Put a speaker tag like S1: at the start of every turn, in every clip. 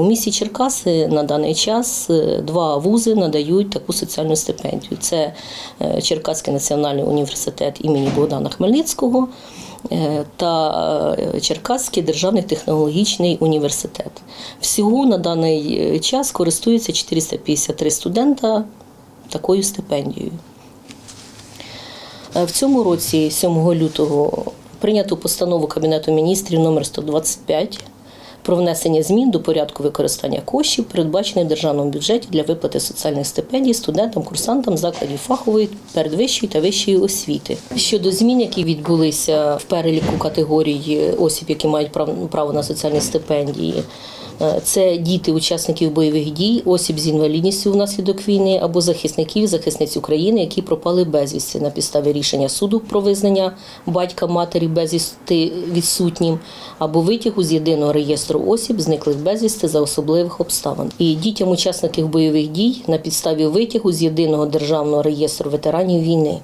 S1: У місті Черкаси на даний час е, два вузи надають таку соціальну стипендію. Це е, Черкаський національний університет імені Богдана Хмельницького е, та Черкаський державний технологічний університет. Всього на даний час користується 453 студента такою стипендією. В цьому році, 7 лютого, прийнято постанову Кабінету міністрів номер 125 про внесення змін до порядку використання коштів, передбачених в державному бюджеті для виплати соціальних стипендій студентам, курсантам закладів фахової, передвищої та вищої освіти. Щодо змін, які відбулися в переліку категорій осіб, які мають прав- право на соціальні стипендії. Е, Це діти учасників бойових дій, осіб з інвалідністю внаслідок війни або захисників, захисниць України, які пропали безвісти на підставі рішення суду про визнання батька матері безвісти відсутнім, або витягу з єдиного реєстру осіб, зниклих безвісти за особливих обставин. І дітям учасників бойових дій на підставі витягу з єдиного державного реєстру ветеранів війни.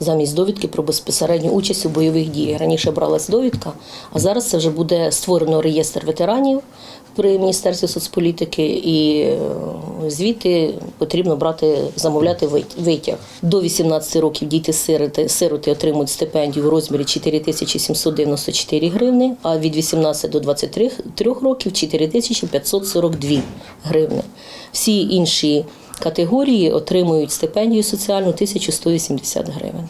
S1: Замість довідки про безпосередню участь у бойових діях. Раніше бралась довідка, а зараз це вже буде створено реєстр ветеранів при Міністерстві соцполітики, і е, звідти потрібно брати, замовляти витяг. До 18 років діти сироти, сироти отримують стипендію в розмірі 4794 гривни, а від 18 до 23 трьох років 4542 гривни. Всі інші категорії отримують стипендію соціальну 1180 гривень.